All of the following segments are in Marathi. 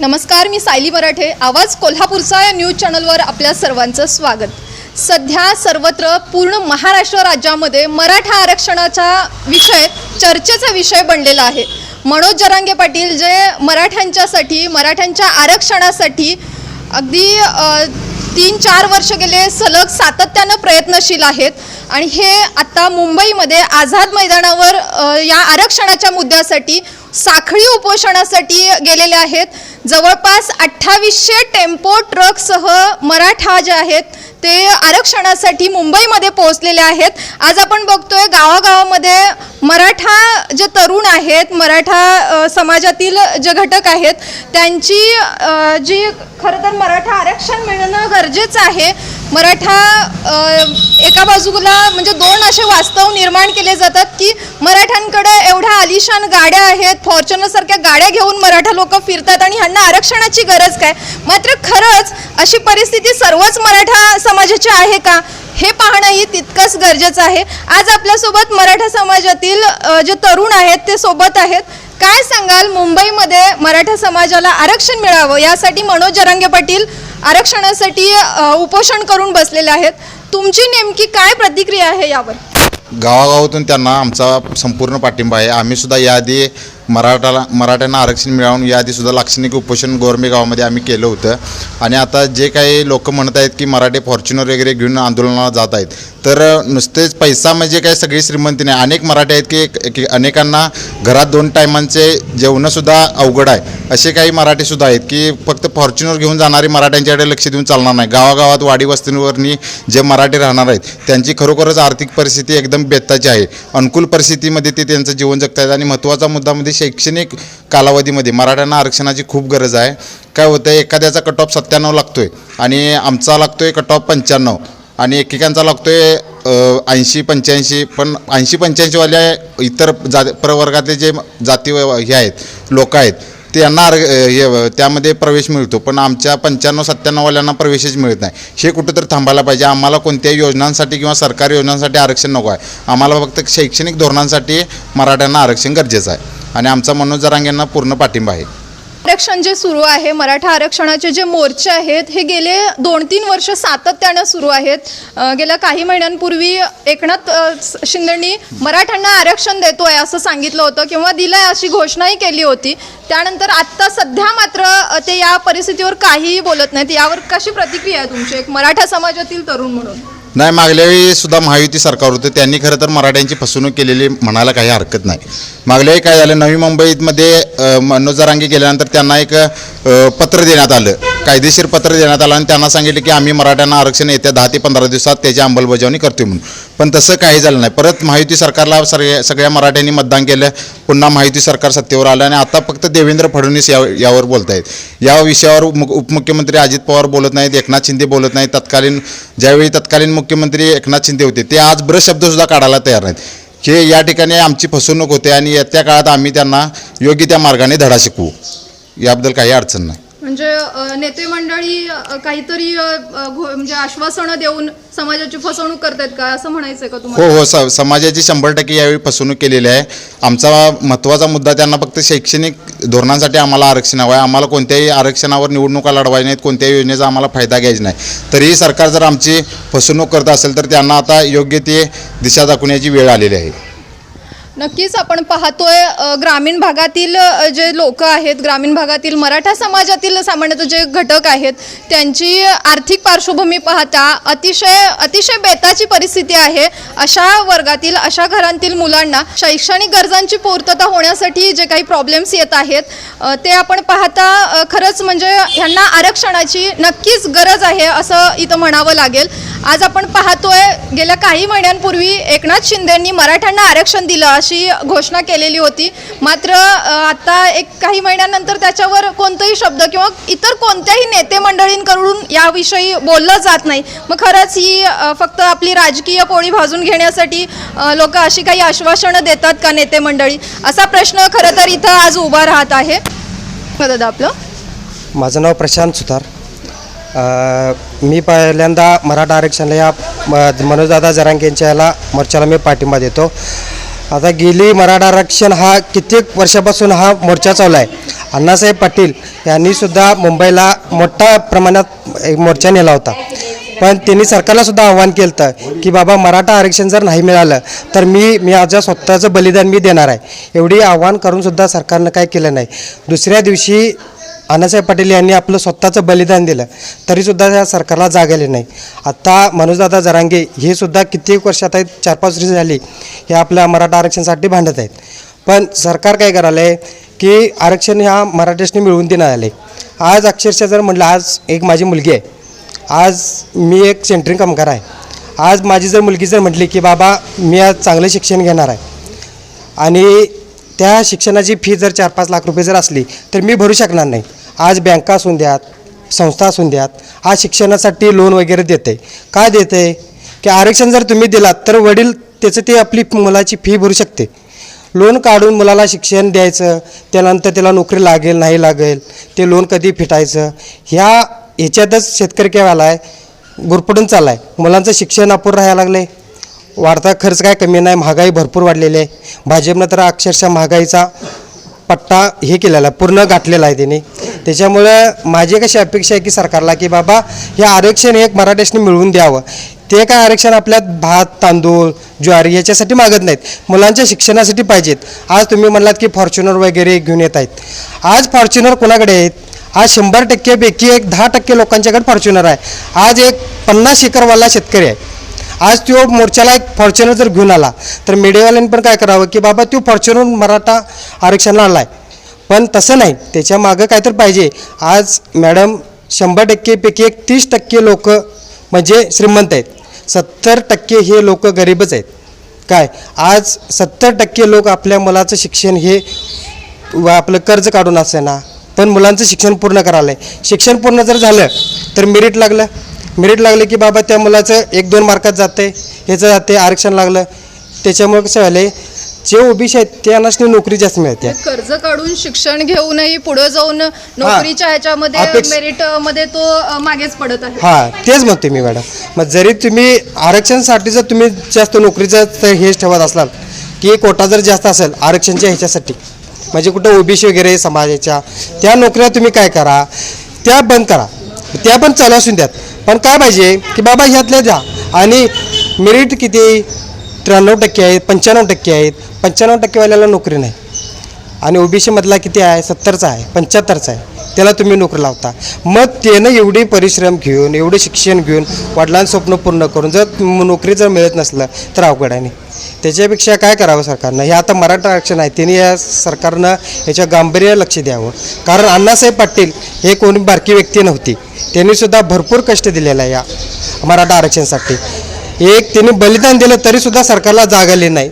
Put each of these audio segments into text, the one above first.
नमस्कार मी सायली मराठे. आवाज कोल्हापूरचा या न्यूज चॅनलवर आपल्या सर्वांचं स्वागत. सध्या सर्वत्र पूर्ण महाराष्ट्र राज्यामध्ये मराठा आरक्षणाचा विषय चर्चेचा विषय बनलेला आहे. मनोज जरांगे पाटील जे मराठ्यांच्यासाठी मराठ्यांच्या आरक्षणासाठी अगदी तीन चार वर्ष गेले सलग सातत्यानं प्रयत्नशील आहेत. आणि हे आता मुंबईमध्ये आझाद मैदानावर या आरक्षणाच्या मुद्द्यासाठी साखळी उपोषणासाठी गेलेले आहेत. जवळपास अठ्ठावीसशे टेम्पो ट्रकसह मराठा जे आहेत ते आरक्षणासाठी मुंबईमध्ये पोहोचलेले आहेत. आज आपण बघतोय गावागावामध्ये मराठा जे तरुण आहेत मराठा समाजातील जे घटक आहेत त्यांची जी खरं तर मराठा आरक्षण मिळणं गरजेचं आहे. मराठा एका बाजूला म्हणजे दोन असे वास्तव निर्माण केले जातात की मराठ्यांकडे एवढ्या आलिशान गाड्या आहेत फॉर्च्युनरसारख्या गाड्या घेऊन मराठा लोक फिरतात आणि ह्यांना आरक्षणाची गरज काय? मात्र खरंच अशी परिस्थिती सर्वच मराठा समाजाची आहे का? हे पाहणंही तितकंच गरजेचं आहे. आज आपल्यासोबत मराठा समाजातील जे तरुण आहेत ते सोबत आहेत. काय सांगाल मुंबईमध्ये मराठा समाजाला आरक्षण मिळावं यासाठी मनोज जरांगे पाटील आरक्षणासाठी उपोषण करून बसलेले आहेत. तुमची नेमकी काय प्रतिक्रिया आहे यावर? गावागावातून त्यांना आमचा संपूर्ण पाठिंबा आहे. आम्ही सुद्धा याआधी मराठाला मराठ्यांना आरक्षण मिळवून याआधीसुद्धा लाक्षणिक उपोषण गोरमे गावामध्ये आम्ही केलं होतं. आणि आता जे काही लोक म्हणत आहेत की मराठे फॉर्च्युनर वगैरे घेऊन आंदोलनाला जात आहेत तर नुसतेच पैसा म्हणजे काय सगळी श्रीमंती नाही. अनेक मराठे आहेत की की अनेकांना घरात दोन टायमांचे जेवणंसुद्धा अवघड आहे. असे काही मराठीसुद्धा आहेत की फक्त फॉर्च्युनर घेऊन जाणारे मराठ्यांच्याकडे लक्ष देऊन चालणार नाही. गावागावात वाडी वस्तींवरनी जे मराठी राहणार आहेत त्यांची खरोखरच आर्थिक परिस्थिती एकदम बेताची आहे. अनुकूल परिस्थितीमध्ये ते त्यांचं जीवन जगत आहेत आणि महत्त्वाचा मुद्दा म्हणजे शैक्षणिक कालावधीमध्ये मराठ्यांना आरक्षणाची खूप गरज आहे. काय होतं आहे एखाद्याचा कट ऑफ सत्त्याण्णव आहे आणि आमचा लागतो आहे कट ऑफ पंच्याण्णव आणि एकेकांचा लागतो आहे ऐंशी पंच्याऐंशी. पण ऐंशी पंच्याऐंशीवाल्या इतर जा प्रवर्गातले जे जाती व- हे आहेत लोक आहेत त्यांना आर- त्यामध्ये प्रवेश मिळतो. पण आमच्या पंच्याण्णव सत्त्याण्णववाल्यांना प्रवेशच मिळत नाही. हे कुठं तर थांबायला पाहिजे. आम्हाला कोणत्याही योजनांसाठी किंवा सरकारी योजनांसाठी आरक्षण नको आहे. आम्हाला फक्त शैक्षणिक धोरणांसाठी मराठ्यांना आरक्षण गरजेचं आहे. आणि आमचा मनोज जरांगेंना पूर्ण पाठिंबा आहे. आरक्षण जे सुरू आहे मराठा आरक्षणाचे जे मोर्चे आहेत हे गेले दोन तीन वर्ष सातत्यानं सुरू आहेत. अ, गेल्या काही महिन्यांपूर्वी एकनाथ अ, स- शिंदेंनी मराठ्यांना आरक्षण देतोय असं सांगितलं होतं किंवा दिलंय अशी घोषणाही केली होती. त्यानंतर आत्ता सध्या मात्र अ, ते या परिस्थितीवर काहीही बोलत नाहीत. यावर कशी प्रतिक्रिया आहे तुमची? एक मराठा समाजातील तरुण म्हणून. नाही मागल्या वेळी सुद्धा महायुती सरकार होतं त्यांनी खरं तर मराठ्यांची फसवणूक केलेली म्हणायला काही हरकत नाही. मागल्या वेळी काय झालं नवी मुंबईमध्ये अ, मनोज जरांगे गेल्यानंतर त्यांना एक पत्र देण्यात आलं. कायदेशीर पत्र देण्यात आलं आणि त्यांना सांगितलं की आम्ही मराठ्यांना आरक्षण येत्या दहा ते पंधरा दिवसात त्याची अंमलबजावणी करतोय म्हणून. पण तसं काही झालं नाही. परत महायुती सरकारला सगळ्या सगळ्या मराठ्यांनी मतदान केलं. पुन्हा महायुती सरकार सत्तेवर आलं आणि आता फक्त देवेंद्र फडणवीस या यावर बोलत आहेत या विषयावर उप- उपमुख्यमंत्री अजित पवार बोलत नाहीत एकनाथ शिंदे बोलत नाहीत. तत्कालीन ज्यावेळी तत्कालीन मुख्यमंत्री एकनाथ शिंदे होते ते आज ब्रशब्दसुद्धा काढायला तयार नाहीत. हे या ठिकाणी आमची फसवणूक होते आणि येत्या काळात आम्ही त्यांना योग्य त्या मार्गाने धडा शिकवू. याबद्दल काही अडचण नाही. म्हणजे नेते मंडळी काहीतरी म्हणजे आश्वासनं देऊन समाजाची फसवणूक करतात का? असं म्हणायचं का हो तुम्हाला? हो स समाजाची शंभर टक्के यावेळी फसवणूक केलेली आहे. आमचा महत्त्वाचा मुद्दा त्यांना फक्त शैक्षणिक धोरणांसाठी आम्हाला आरक्षण हवं आहे. आम्हाला कोणत्याही आरक्षणावर निवडणुका लढवायच्या नाहीत कोणत्याही योजनेचा आम्हाला फायदा घ्यायचा नाही. तरीही सरकार जर आमची फसवणूक करत असेल तर त्यांना आता योग्य ती दिशा दाखवण्याची वेळ आलेली आहे. नक्कीच आपण पाहतोय ग्रामीण भागातील जे लोक आहेत ग्रामीण भागातील मराठा समाजातील सामान्यतः जे घटक आहेत त्यांची आर्थिक पार्श्वभूमी पाहता अतिशय अतिशय बेताची परिस्थिती आहे. अशा वर्गातील अशा घरांतील मुलांना शैक्षणिक गरजांची पूर्तता होण्यासाठी जे काही प्रॉब्लेम्स येत आहेत ते आपण पाहता खरंच म्हणजे ह्यांना आरक्षणाची नक्कीच गरज आहे असं इथं म्हणावं लागेल. आज आपण पाहतोय गेल्या काही महिन्यांपूर्वी एकनाथ शिंदेंनी मराठ्यांना आरक्षण दिलं अशी घोषणा केलेली होती. मात्र आता एक काही महिन्यानंतर त्याच्यावर कोणताही शब्द किंवा इतर कोणत्याही नेते मंडळींकडून याविषयी बोललं जात नाही. मग खरंच ही फक्त आपली राजकीय पोळी भाजून घेण्यासाठी लोक अशी काही आश्वासनं देतात का नेते मंडळी? असा प्रश्न खरं तर इथं आज उभा राहत आहे. दादा आपलं? माझं नाव प्रशांत सुतार. मी पहिल्यांदा मराठा आरक्षणाला या मनोजदादा जरांगेंच्या याला मोर्चाला मी पाठिंबा देतो. आता गेली मराठा आरक्षण हा कित्येक वर्षापासून हा मोर्चा चालू आहे अण्णासाहेब पाटील यांनीसुद्धा मुंबईला मोठ्या प्रमाणात एक मोर्चा नेला होता. पण त्यांनी सरकारलासुद्धा आव्हान केलं होतं की बाबा मराठा आरक्षण जर नाही मिळालं तर मी मी माझ्या स्वतःचं बलिदान मी देणार आहे. एवढी आव्हान करूनसुद्धा सरकारनं काय केलं नाही. दुसऱ्या दिवशी अण्णासाहेब पाटील यांनी आपलं स्वतःचं बलिदान दिलं. तरीसुद्धा त्या सरकारला जाग आली नाही. आत्ता मनोजदादा जरांगे हे सुद्धा कित्येक वर्षात आहेत चार पाच वर्ष झाली हे आपल्या मराठा आरक्षणासाठी भांडत आहेत. पण सरकार काय करायलं आहे की आरक्षण ह्या मराठ्यासनी मिळवून देण्यात आले आज अक्षरशः जर म्हटलं आज एक माझी मुलगी आहे. आज मी एक सेंटरिंग कामगार आहे. आज माझी जर मुलगी जर म्हटली की बाबा मी आज चांगलं शिक्षण घेणार आहे आणि त्या शिक्षणाची फी जर चार पाच लाख रुपये जर असली तर मी भरू शकणार नाही. आज बँका असून द्यात संस्था असून द्यात आज शिक्षणासाठी लोन वगैरे देते काय देते की आरक्षण जर तुम्ही दिलात तर वडील त्याचं ते आपली मुलाची फी भरू शकते. लोन काढून मुलाला शिक्षण द्यायचं त्यानंतर त्याला नोकरी लागेल नाही लागेल ते लोन कधी फिटायचं? ह्या ह्याच्यातच शेतकरी काय आला आहे गुरपडून चालला आहे मुलांचं शिक्षण अपूर राहायला लागलं आहे वाढता खर्च काय कमी नाही महागाई भरपूर वाढलेली आहे. भाजपनं तर अक्षरशः महागाईचा पट्टा हे केलेला आहे पूर्ण गाठलेला आहे त्यांनी. त्याच्यामुळं माझी कशी अपेक्षा आहे की सरकारला की बाबा हे आरक्षण एक मराठ्याने मिळवून द्यावं. ते काय आरक्षण आपल्यात भात तांदूळ ज्वारी याच्यासाठी मागत नाहीत. मुलांच्या शिक्षणासाठी पाहिजेत. आज तुम्ही म्हणलात की फॉर्च्युनर वगैरे घेऊन येत आहेत. आज फॉर्च्युनर कोणाकडे आहेत? आज शंभर टक्केपैकी एक दहा टक्के लोकांच्याकडे फॉर्च्युनर आहे. आज एक पन्नास एकरवाला शेतकरी आहे. आज तो मोर्चाला एक फॉर्च्युनर जर घेऊन आला तर मीडियावाल्यांनी पण काय करावं की बाबा तो फॉर्च्युनर मराठा आरक्षणाला आला आहे. पण तसं नाही. त्याच्या मागं काय तर पाहिजे. आज मॅडम शंभर टक्केपैकी एक तीस टक्के लोक म्हणजे श्रीमंत आहेत. सत्तर टक्के हे लोक गरीबच आहेत. काय? आज सत्तर टक्के लोक आपल्या मुलाचं शिक्षण हे व आपलं कर्ज काढून असेना पण मुलांचं शिक्षण पूर्ण करायला आहे शिक्षण पूर्ण जर झालं तर मेरिट लागलं. मेरिट लागलं की बाबा त्या मुलाचं एक दोन मार्कात जाते ह्याचं जाते आरक्षण लागलं. त्याच्यामुळे कसं झालं जे ओबीसी आहेत त्यांनाच नोकरी जास्त मिळते. कर्ज काढून शिक्षण घेऊनही पुढे जाऊन नोकरीच्या ह्याच्यामध्ये अपेक्ष- मेरिटमध्ये तो अ, मागेच पडत आहे. हां तेच म्हणते मी मॅडम. मग जरी तुम्ही आरक्षणासाठी जर तुम्ही जास्त नोकरीचं तर हेच ठेवत असलाल की कोटा जर जास्त असेल आरक्षणच्या ह्याच्यासाठी म्हणजे कुठं ओबीसी वगैरे समाजाच्या त्या नोकऱ्या तुम्ही काय करा त्या बंद करा. त्या पण चालू असून द्यात. पण काय पाहिजे की बाबा ह्यातल्या द्या. आणि मेरिट किती त्र्याण्णव टक्के आहेत पंच्याण्णव टक्के आहेत. पंच्याण्णव टक्केवाल्याला नोकरी नाही. आणि ओ बी सीमधला किती आहे? सत्तरचा आहे पंच्याहत्तरचा आहे. त्याला तुम्ही नोकरी लावता. मग त्यानं एवढी परिश्रम घेऊन एवढे शिक्षण घेऊन वडिलांचं स्वप्न पूर्ण करून जर नोकरी जर मिळत नसलं तर अवघड आहे नाही. त्याच्यापेक्षा काय करावं सरकारनं? हे आता मराठा आरक्षण आहे त्यांनी या सरकारनं याच्या गांभीर्य लक्ष द्यावं. कारण अण्णासाहेब पाटील हे कोणी बारकी व्यक्ती नव्हती. त्यांनीसुद्धा भरपूर कष्ट दिलेला आहे या मराठा आरक्षणासाठी. एक त्यांनी बलिदान दिलं तरीसुद्धा सरकारला जाग आली नाही.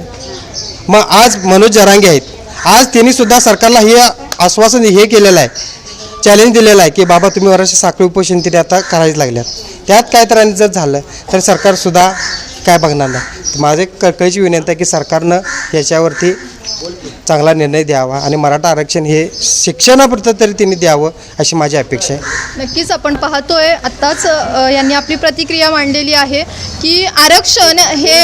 मग आज मनोज जरांगे आहेत. आज त्यांनी सुद्धा सरकारला हे आश्वासन हे केलेलं आहे चॅलेंज दिलेलं आहे की बाबा तुम्ही वर्ष साखळी उपोषण तिथे आता करायच लागल्यात. त्यात काय तर आणि जर झालं तर सरकारसुद्धा काय बघणार नाही. माझे माझं कळकळीची विनंती आहे की सरकारनं याच्यावरती चांगला निर्णय द्यावा आणि मराठा आरक्षण हे शिक्षणापुरतं तरी त्यांनी द्यावं अशी माझी अपेक्षा आहे. नक्कीच आपण पाहतोय आत्ताच यांनी आपली प्रतिक्रिया मांडलेली आहे की आरक्षण हे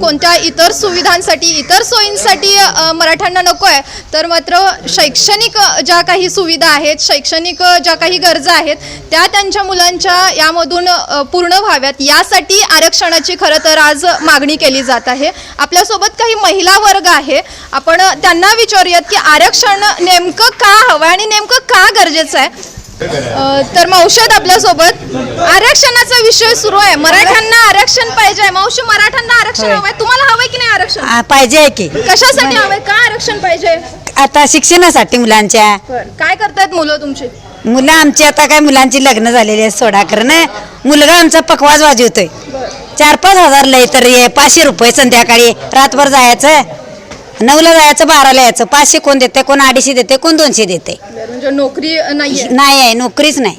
कोणत्या इतर सुविधांसाठी इतर सोयींसाठी मराठ्यांना नको आहे. तर मात्र शैक्षणिक ज्या काही सुविधा आहेत शैक्षणिक ज्या काही गरजा आहेत त्या त्यांच्या मुलांच्या यामधून पूर्ण व्हाव्यात. यासाठी आरक्षणाची खरं तर आज मागणी केली जात आहे. आपल्यासोबत काही महिला वर्ग आहे. आपण त्यांना विचारूयात की आरक्षण नेमकं का हवं आणि नेमकं का गरजेचं आहे? तर मावशात आपल्यासोबत आरक्षणाचा विषय सुरू आहे. मराठ्यांना आरक्षण पाहिजे मावशी मराठ्यांना आरक्षण हवंय. तुम्हाला हवंय की नाही आरक्षण? आ, पाहिजे आहे की. कशासाठी हवंय? का आरक्षण पाहिजे? आता शिक्षणासाठी मुलांच्या. काय करतायत मुलं तुमची? मुलं आमची आता काय मुलांची लग्न झालेली आहेत सोडा ना मुलगा आमचा पकवाज वाजवतोय चार पाच हजार लय तर पाचशे रुपये संध्याकाळी रातभर जायचं. नऊला जायचं बाराला यायचं. पाचशे कोण देते कोण अडीचशे देते कोण दोनशे देते म्हणजे नोकरी नाहीये. नाही आहे नोकरीच नाही.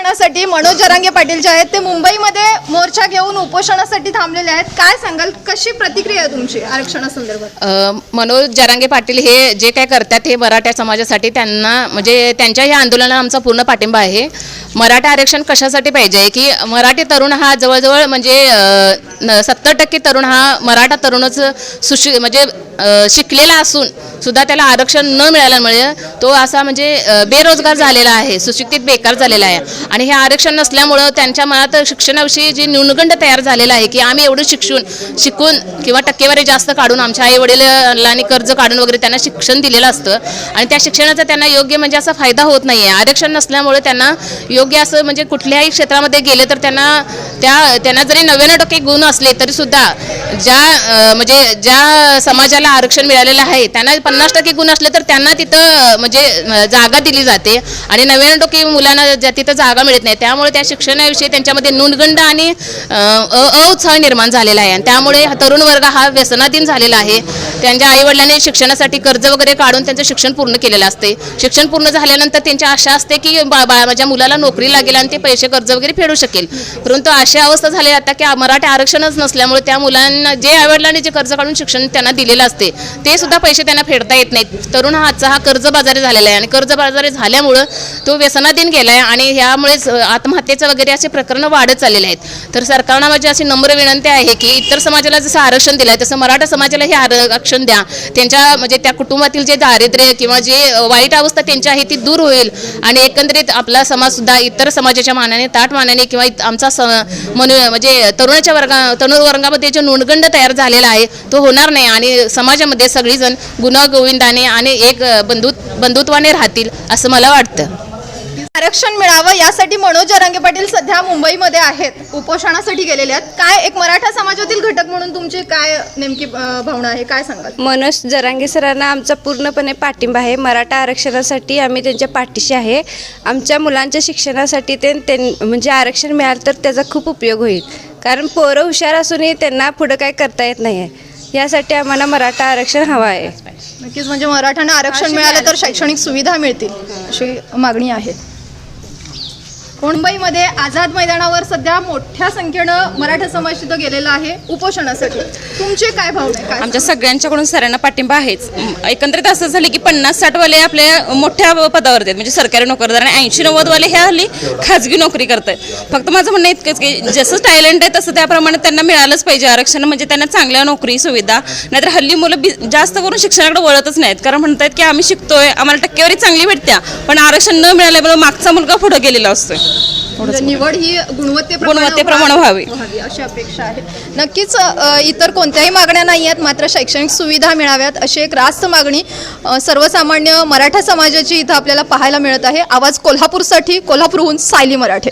आरक्षणासाठी मनोज जरांगे पाटील जे आहेत ते मुंबईमध्ये मोर्चा घेऊन उपोषणासाठी थांबलेले आहेत. काय सांगाल? कशी प्रतिक्रिया आहे तुमची आरक्षणासंदर्भात? मनोज जरांगे पाटील हे जे काय करतात हे मराठा समाजासाठी त्यांना म्हणजे त्यांच्या या आंदोलनाला आमचा पूर्ण पाठिंबा आहे. मराठा आरक्षण कशासाठी पाहिजे? की मराठी तरुण हा जवळजवळ म्हणजे सत्तर टक्के तरुण हा मराठा तरुणच सुशि म्हणजे शिकलेला असून सुद्धा त्याला आरक्षण न मिळाल्यामुळे तो असा म्हणजे बेरोजगार झालेला आहे सुशिक्षित बेकार झालेला आहे. आणि हे आरक्षण नसल्यामुळं त्यांच्या मनात शिक्षणाविषयी जी न्यूनगंड तयार झालेला आहे की आम्ही एवढं शिक्षून शिकून किंवा टक्केवारी जास्त काढून आमच्या आई वडिलांनी कर्ज काढून वगैरे त्यांना शिक्षण दिलेलं असतं. आणि त्या शिक्षणाचा त्यांना योग्य म्हणजे असा फायदा होत नाही आहे आरक्षण नसल्यामुळे त्यांना योग्य असं म्हणजे कुठल्याही क्षेत्रामध्ये गेले तर त्यांना त्या त्यांना जरी नव्याण्णव टक्के गुण असले तरी सुद्धा ज्या म्हणजे ज्या समाजाला आरक्षण मिळालेलं आहे त्यांना पन्नास टक्के गुण असले तर त्यांना तिथं म्हणजे जागा दिली जाते. आणि नव्याण्णव टक्के मुलांना ज्या तिथं जागा मिळत नाही. त्यामुळे त्या शिक्षणाविषयी त्यांच्यामध्ये न्यूनगंड आणि अ- अउत्साह निर्माण झालेला आहे. आणि त्यामुळे तरुण वर्ग हा व्यसनाधीन झालेला आहे. त्यांच्या आईवडिलांनी शिक्षणासाठी कर्ज वगैरे काढून त्यांचं शिक्षण पूर्ण केलेलं असते. शिक्षण पूर्ण झाल्यानंतर त्यांची आशा असते की बा माझ्या मुलाला नोकरी लागेल आणि ते पैसे कर्ज वगैरे फेडू शकेल. परंतु अशी अवस्था झाली आता की मराठी आरक्षणच नसल्यामुळे त्या मुलांना जे आईवडिलांनी जे कर्ज काढून शिक्षण त्यांना दिलेलं असते ते सुद्धा पैसे त्यांना फेडता येत नाहीत. तरुण हा आजचा हा कर्जबाजारी झालेला आहे. आणि कर्जबाजारी झाल्यामुळं तो व्यसनाधीन गेला आहे आणि ह्यामुळे अ, आत्महत्येचं वगैरे असे प्रकरणं वाढत चाललेले आहेत. तर सरकारनं माझी अशी नम्र विनंती आहे की इतर समाजाला जसं आरक्षण दिलं आहे तसं मराठा समाजाला हे आरक्षण द्या. त्यांच्या म्हणजे त्या कुटुंबातील जे दारिद्र्य किंवा जे वाईट अवस्था त्यांची आहे ती दूर होईल. आणि एकंदरीत आपला समाज सुद्धा इतर समाजाच्या मानाने ताट मानाने किंवा इत- आमचा स मनु म्हणजे तरुणाच्या वर्गा तरुण वर्गामध्ये जो नुणगंड तयार झालेला आहे तो होणार नाही. आणि समाजामध्ये सगळीजण गुणगोविंदाने आणि एक बंधुत बंधुत्वाने राहतील असं मला वाटतं. आरक्षण मिळावं यासाठी मनोज जरांगे पाटील सध्या मुंबईमध्ये आहेत. उपोषणासाठी गेलेले आहेत. काय एक मराठा समाजातील घटक म्हणून तुमची काय नेमकी अं, भावना आहे? काय सांगाल? मनोज जरांगे सरांना आमचा पूर्णपणे पाठिंबा आहे. मराठा आरक्षणासाठी आम्ही त्यांच्या पाठीशी आहे. आमच्या मुलांच्या शिक्षणासाठी ते त्यां- म्हणजे आरक्षण मिळालं तर त्याचा खूप उपयोग होईल. कारण पोरं हुशार असूनही त्यांना पुढं काय करता येत नाही आहे यासाठी आम्हाला मराठा आरक्षण हवं आहे. नक्कीच म्हणजे मराठ्यांना आरक्षण मिळालं तर शैक्षणिक सुविधा मिळतील अशी मागणी आहे. मुंबईमध्ये आझाद मैदानावर सध्या मोठ्या संख्येनं मराठा समाज तिथं गेलेला आहे उपोषणासाठी. तुमचे काय भावना आहे? काय आमच्या सगळ्यांच्याकडून सरांना पाठिंबा आहेच. एकंदरीत असं झालं की पन्नास साठवाले आपल्या मोठ्या पदावर आहेत म्हणजे सरकारी नोकरदार आणि ऐंशी नव्वदवाले हे हल्ली खाजगी नोकरी करत फक्त माझं म्हणणं इतकंच की जसं टॅलेंट आहे तसं त्याप्रमाणे त्यांना मिळालंच पाहिजे आरक्षण म्हणजे त्यांना चांगल्या नोकरी सुविधा नाहीतर हल्ली मुलं बी जास्त करून शिक्षणाकडे वळतच नाहीत. कारण म्हणतात की आम्ही शिकतोय आम्हाला टक्केवारी चांगली भेटत्या पण आरक्षण न मिळाल्यामुळे मागचा मुलगा पुढे गेलेला असतोय. म्हणजे निवड ही गुणवत्तेप्रमाणे व्हावी. अशी अपेक्षा आहे. नक्कीच इतर कोणत्याही मागण्या नाही आहेत मात्र शैक्षणिक सुविधा मिळाव्यात अशी एक रास्त मागणी सर्वसामान्य मराठा समाजाची इथं आपल्याला पाहायला मिळत आहे. आवाज कोल्हापूरसाठी कोल्हापूरहून सायली मराठे.